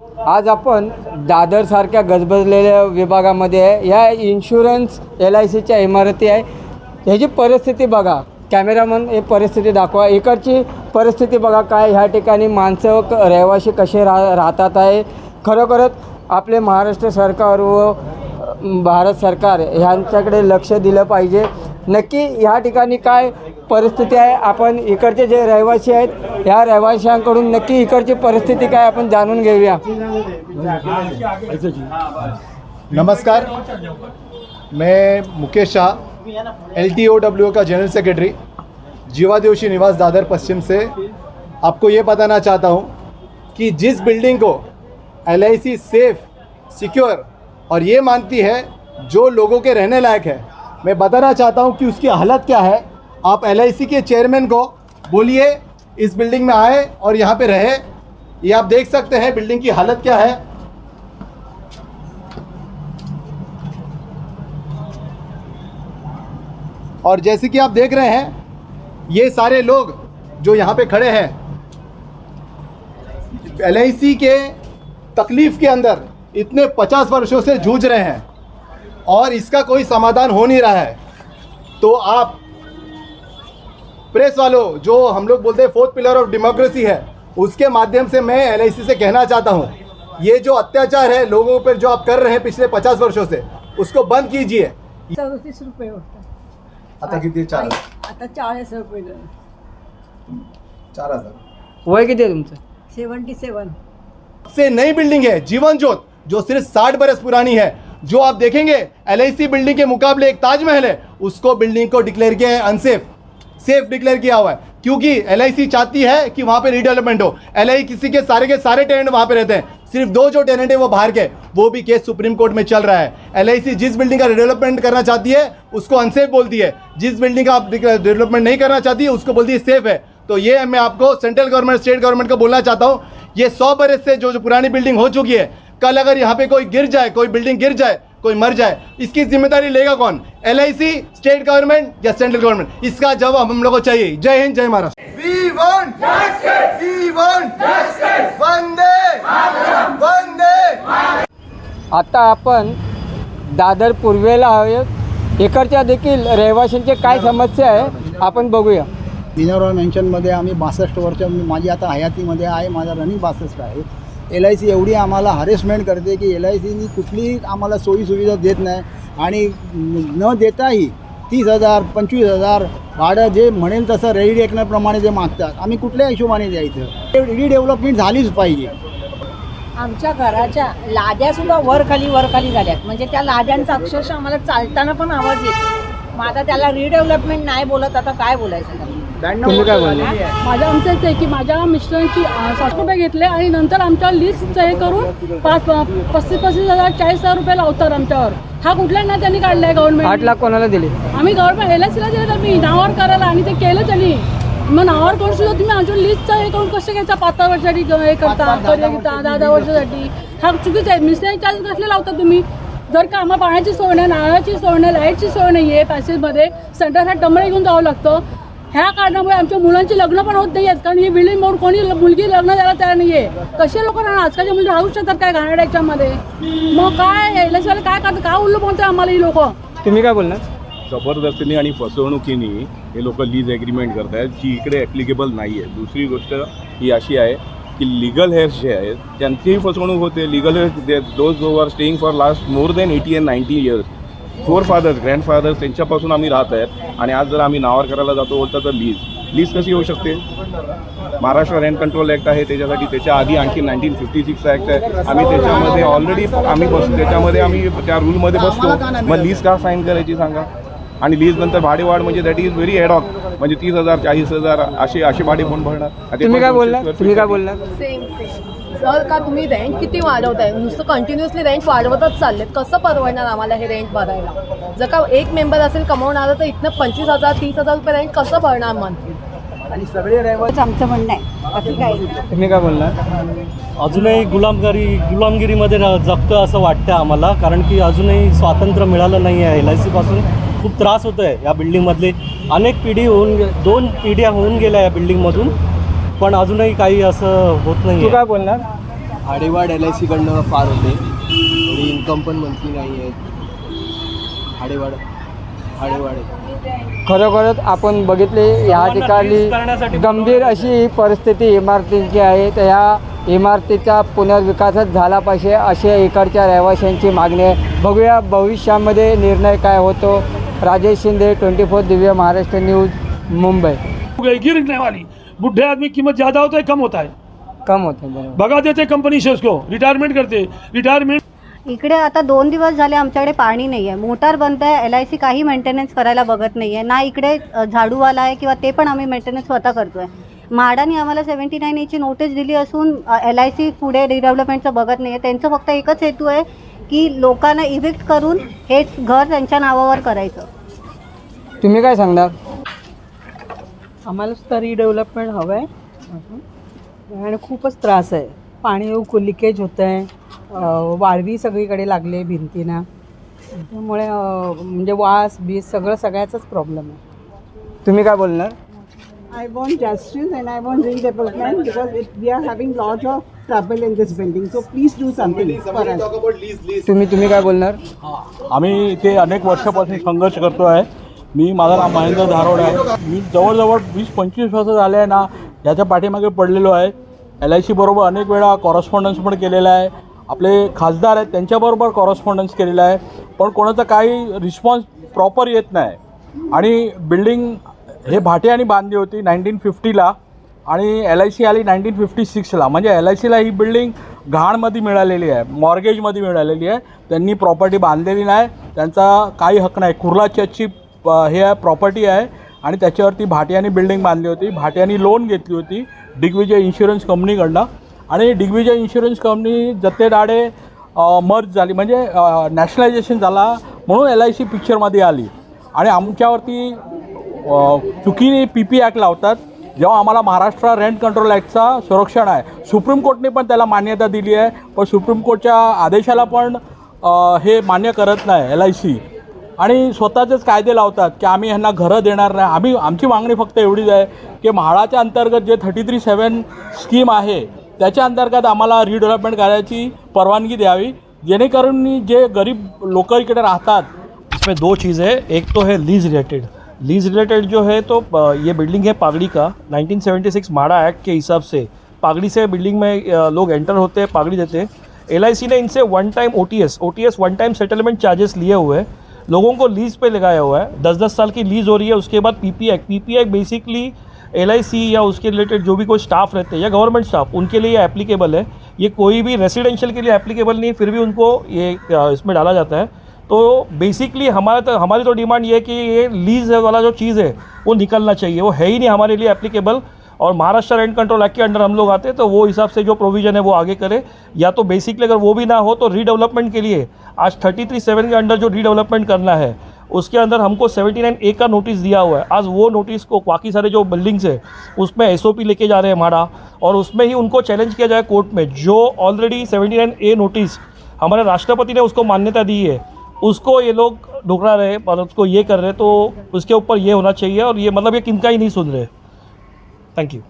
आज आपण दादरसारख्या गजबजलेल्या विभागामध्ये आहे. या इन्शुरन्स एल आय सीच्या इमारती आहे. ह्याची परिस्थिती बघा. कॅमेरामन हे परिस्थिती दाखवा. इकडची परिस्थिती बघा काय ह्या ठिकाणी माणसं क रहिवाशी कसे राह राहतात आहे. खरोखरच आपले महाराष्ट्र सरकार व भारत सरकार ह्यांच्याकडे लक्ष दिलं पाहिजे. नक्की ह्या ठिकाणी काय परिस्थिती आहे. आपण इकडचे जे रहिवासी आहेत ह्या रहिवाशांकडून नक्की इकडची परिस्थिती काय आपण जाणून घेऊया. नमस्कार. मैं Mukesh Shah L T O W का जनरल सेक्रेटरी जीवा जोशी निवास दादर, पश्चिम से। आपको ये बताना चाहता हूँ कि जिस बिल्डिंग को L I C safe secure और ये मानती है, जो लोगों के रहने लायक है, मैं बताना चाहता हूँ कि उसकी हालत क्या है आप एल आई सी के चेयरमैन को बोलिए, इस बिल्डिंग में आए और यहाँ पे रहे। ये आप देख सकते हैं बिल्डिंग की हालत क्या है। और जैसे कि आप देख रहे हैं, ये सारे लोग जो यहाँ पे खड़े हैं एलआईसी के तकलीफ़ के अंदर इतने पचास वर्षों से जूझ रहे हैं और इसका कोई समाधान हो नहीं रहा है। तो आप प्रेस वालों जो हम लोग बोलते हैं फोर्थ पिलर ऑफ़ डेमोक्रेसी है उसके माध्यम से मैं एल से कहना चाहता हूँ ये जो अत्याचार है लोगों पर जो आप कर रहे हैं पिछले पचास वर्षों से उसको बंद कीजिए। सदतीस रुपये आता किती चार आता चाळीस रुपये चार हज़ार। वय किती आहे तुमचं सेवन्टी सेवन। से नई बिल्डिंग है जीवन ज्योत जो सिर्फ़ साठ बरस पुरानी है। जो आप देखेंगे एलआईसी बिल्डिंग के मुकाबले एक ताजमहल है उसको बिल्डिंग को डिक्लेयर किया है अनसेफ सेफ़ डिक्लेयर किया हुआ है। क्योंकि एलआईसी चाहती है कि वहाँ पे रीडेवलपमेंट हो। एल किसी के सारे के सारे टेनेंट वहाँ पे रहते हैं। सिर्फ़ दो जो टेनेंट है वो बाहर के, वो भी केस सुप्रीम कोर्ट में चल रहा है। एलआईसी जिस बिल्डिंग का डेवलपमेंट करना चाहती है, उसको अनसेफ बोलती है। जिस बिल्डिंग का आप डेवलपमेंट नहीं करना चाहती है उसको बोलती है सेफ़ है। तो ये मैं आपको सेंट्रल गवर्नमेंट स्टेट गवर्नमेंट को बोलना चाहता हूँ। ये सौ बरस से जो जो पुरानी बिल्डिंग हो चुकी है, कल अगर यहाँ पे कोई गिर जाए, कोई बिल्डिंग गिर जाए कोई मर जाए इसकी जिम्मेदारी लेगा कौन? एल स्टेट गवर्नमेंट या सेंट्रल गवर्नमेंट इसका जवाब हम लोग को चाहिए। जय हिंद जय Maharashtra. We want we want Vande! वंदे! आता आपण दादर पूर्वेला आहोत इकडच्या देखील रहिवाशांचे काय समस्या आहे आपण बघूया. मिनरॉल मेन्शनमध्ये आम्ही बासष्ट वर्ष माझी आता हयातीमध्ये आहे माझा रनिंग बासष्ट आहे. एल आय सी एवढी आम्हाला हॅरेसमेंट करते की एल आय सीनी कुठलीही आम्हाला सोयीसुविधा देत नाही. आणि न देताही तीस हजार पंचवीस हजार भाडं जे म्हणेल तसं रेडिडेक्नरप्रमाणे जे मागतात. आम्ही कुठल्या हिशोबाने द्यायचं रिडेव्हलपमेंट झालीच पाहिजे. आमच्या घराच्या लाद्यासुद्धा वरखाली वर खाली वर खाली झाल्यात. म्हणजे त्या लाद्यांचा अक्षरशः आम्हाला चालताना पण आवाज येतो. मग आता त्याला रिडेव्हलपमेंट नाही बोलत आता काय बोलायचं? त्याला? तुम्ही काय बोलला? माझं आमचं आहे की माझ्या मिस्टरांची साठ रुपये घेतले आणि नंतर आमच्या लिस्ट हे करून पाच पस्तीस पस्तीस हजार चाळीस हजार रुपये लावतात आमच्यावर. हा कुठल्या ना त्यांनी काढलाय आठ गव्हर्नमेंट लाख कोणाला दिले? आम्ही गव्हर्नमेंट एल सीला दिलं तर मी नावावर करायला आणि ते केलं त्यांनी. मग नावावर करून सुद्धा तुम्ही आमच्या लिस्टचं हे करून कसं घ्यायचा? पाच वर्षासाठी हे करता दहा- घेता दहा दहा वर्षासाठी. हा चुकीचं आहे. मिस्टरांचे चार्जेस कसले लावता तुम्ही? जर का आम्हाला पाण्याची सोय नाही नारळाची सोय नाही लाईटची सोय नाही आहे पॅसेजमध्ये सेंटरसाठी टमळे घेऊन जावं लागतं. ह्या कारणामुळे आमच्या मुलांची लग्न पण होत नाही आहेत कारण ही बिल्डिंग म्हणून कोणी मुलगी लग्न द्यायला तयार नाही आहे कसे लोक राहणार? आजकालच्या मुली राहू शकतात काय घाणेरड्या याच्यामध्ये मग काय एल काय करतात? काय उल्लू बोलतात आम्हाला ही लोक? तुम्ही काय बोलणार? जबरदस्तीने आणि फसवणुकीने हे लोक लीज ॲग्रीमेंट करत आहेत जी इकडे ॲप्लिकेबल नाही आहे दुसरी गोष्ट ही अशी आहे की लिगल हेअर्स जे आहेत त्यांचीही फसवणूक होते. लिगल हेअर्स दोज जो are staying for last more than eighty and ninety years for fathers grandfathers त्यांच्यापासून आम्ही राहत आहेत. आणि आज जर आम्ही नावार करायला जातो बोलता तर लीज. लीज कशी होऊ शकते? महाराष्ट्र रेंट कंट्रोल ॲक्ट आहे त्याच्यासाठी त्याच्या आधी आणखी नाईन्टीन फिफ्टी सिक्स ॲक्ट आहे. आम्ही त्याच्यामध्ये ऑलरेडी आम्ही बस त्याच्यामध्ये आम्ही त्या रूलमध्ये बसतो मग लीज का साईन करायची सांगा? आणि लीज नंतर भाडेवाढ म्हणजे दॅट इज व्हेरी एडॉक म्हणजे तीस हजार चाळीस हजार असे असे भाडे कोण भरणार. तुम्ही काय बोलला तुम्ही काय सेम सेम जर का तुम्ही रेंट किती वाढवताय? नुसतं कंटिन्युअसली रेंट वाढवतच चाललेत. कसं परवडणार आम्हाला हे रेंट भरायला? जर का एक मेंबर असेल कमवणारं तर इथनं पंचवीस हजार तीस हजार रुपये रेंट कसं भरणार मंथली आणि सगळे रहिवासी आमचं म्हणणं आहे. बाकी काय तुम्ही काय बोलणार अजूनही गुलामगिरी गुलामगिरीमध्ये जगतो असं वाटतं आम्हाला कारण की अजूनही स्वातंत्र्य मिळालं नाही आहे. एल आय सीपासून खूप त्रास होतो आहे या बिल्डिंगमधले अनेक पिढी होऊन गे- दोन पिढ्या होऊन गेल्या या बिल्डिंगमधून पण अजूनही काही असं होत नाही तू काय बोलणार? भाडेवाढ एल आय सीकडनं फार होते. थोडी इन्कम पण मंथली नाही आहे भाडेवाढ आहे खरोखरच आपण बघितले या ठिकाणी गंभीर अशी परिस्थिती इमारतींची आहे. तर ह्या इमारतीचा पुनर्विकासच झाला पाहिजे अशी इकडच्या रहिवाशांची मागणी आहे. बघूया भविष्यामध्ये निर्णय काय होतो. Rajesh Shinde twenty four Divya Maharashtra news Mumbai. गिरने वाली। बुढ़े आदमी कीमत ज़्यादा होता है कम होता है? कम होते बरोबर. भगा देते कंपनी से उसको रिटायरमेंट करते रिटायरमेंट इकडे आता दोन दिवस झाले आमच्याकडे पाणी नाही आहे मोटार बंद आहे एल आय सी काही मेंटेनन्स करायला बघत नाही आहे ना इकडे अ, झाडूवाला आहे किंवा ते पण आम्ही मेंटेनन्स स्वतः करतो आहे म्हाडाने आम्हाला सेवन्टी नाईन एची नोटीस दिली असून एल आय सी पुढे रिडेव्हलपमेंटचं बघत नाही आहे त्यांचं फक्त एकच हेतू आहे की लोकांना इव्हिक्ट करून हेच घर त्यांच्या नावावर करायचं. तुम्ही काय सांगणार? आम्हाला सुद्धा रिडेव्हलपमेंट हवं आहे आणि खूपच त्रास आहे. पाणी लिकेज होतं आहे वाळवी सगळीकडे लागले भिंतीना. त्यामुळे म्हणजे वास बीस सगळं सगळ्याचाच प्रॉब्लेम आहे. तुम्ही काय बोलणार? I want justice and I want redevelopment because it, we are having lots of trouble in this building. So please do something for us. तुम्ही तुम्ही काय बोलणार? आम्ही इथे अनेक वर्षापासून संघर्ष करतो आहे. मी माझं नाव महेंद्र धारोड आहे. मी जवळजवळ वीस पंचवीस वर्ष झाले आहे ना याच्या पाठीमागे पडलेलो आहे. एल आय सीबरोबर अनेक वेळा कॉरस्पॉन्डन्स पण केलेला आहे. आपले खासदार आहेत त्यांच्याबरोबर कॉरस्पॉन्डन्स केलेला आहे. पण कोणाचा काही रिस्पॉन्स प्रॉपर येत नाही. आणि बिल्डिंग हे भाटियाने बांधली होती नाईन्टीन फिफ्टीला आणि एल आय सी आली नाईन्टीन फिफ्टी सिक्सला. म्हणजे एल आय सीला ही बिल्डिंग घाणमध्ये मिळालेली आहे मॉर्गेजमध्ये मिळालेली आहे. त्यांनी प्रॉपर्टी बांधलेली नाही त्यांचा काही हक्क नाही. कुर्लाच्याची हे आहे प्रॉपर्टी आहे आणि त्याच्यावरती भाटियानी बिल्डिंग बांधली होती. भाटियानी लोन घेतली होती दिग्विजय इन्शुरन्स कंपनीकडनं. आणि दिग्विजय इन्शुरन्स कंपनी जत्तेदाडे मर्ज झाली. म्हणजे नॅशनलायझेशन झाला म्हणून एल आय सी पिक्चरमध्ये आली. आणि आमच्यावरती चुकीने पी पी ॲक्ट लावतात. जेव्हा आम्हाला महाराष्ट्र रेंट कंट्रोल ॲक्टचा संरक्षण आहे. सुप्रीम कोर्टने पण त्याला मान्यता दिली आहे. पण सुप्रीम कोर्टच्या आदेशाला पण हे मान्य करत नाही एल आय सी आणि स्वतःचेच कायदे लावतात की आम्ही ह्यांना घरं देणार नाही. आम्ही आमची मागणी फक्त एवढीच आहे की म्हाडाच्या अंतर्गत जे थर्टी थ्री सेवन स्कीम आहे त्याच्या अंतर्गत आम्हाला रिडेव्हलपमेंट करायची परवानगी द्यावी. जेणेकरून जे गरीब लोक इकडे राहतात इसमें दो चीज़ है. एक तो है लीज रिलेटेड लीज रिलेटेड जो है तो ये बिल्डिंग है पागड़ी का। 1976 माड़ा एक्ट के हिसाब से। पागड़ी से बिल्डिंग में लोग एंटर होते हैं, पागड़ी देते हैं। LIC ने इनसे one time O T one time settlement charges लिए हुए हैं। लोगों को लीज पे लगाया हुआ है। दस दस साल की लीज हो रही है, उसके बाद P P act P P act basically L या उसके रिलेटेड जो भी कोई स्टाफ रहते हैं, या गवर्नमेंट स्टाफ उनके लिए एप्लीकेबल है। ये कोई भी रेसिडेंशियल के लिए एप्लीकेबल नहीं फिर भी उनको ये इसमें डाला जाता है। तो बेसिकली हमारा तो हमारी तो डिमांड ये है कि ये लीज वाला जो चीज़ है, वो निकलना चाहिए। वो है ही नहीं हमारे लिए एप्लीकेबल और महाराष्ट्र रेंट कंट्रोल एक्ट के अंडर हम लोग आते हैं तो वो हिसाब से जो प्रोविज़न है वो आगे करे। या तो बेसिकली अगर वो भी ना हो तो रीडेवलपमेंट के लिए आज थर्टी थ्री सेवन के अंडर जो रीडेवलपमेंट करना है, उसके अंदर हमको सेवेंटी नाइन ए का नोटिस दिया हुआ है। आज वो नोटिस को बाकी सारे जो बिल्डिंग्स है, उसमें एसओपी लेके जा रहे हैं हमारा। और उसमें ही उनको चैलेंज किया जाए कोर्ट में। जो already seventy nine A notice हमारे राष्ट्रपति ने उसको मान्यता दी है उसको ये लोग ढुकरा रहे और उसको ये कर रहे तो उसके ऊपर ये होना चाहिए और ये मतलब ये किनका ही नहीं सुन रहे। Thank you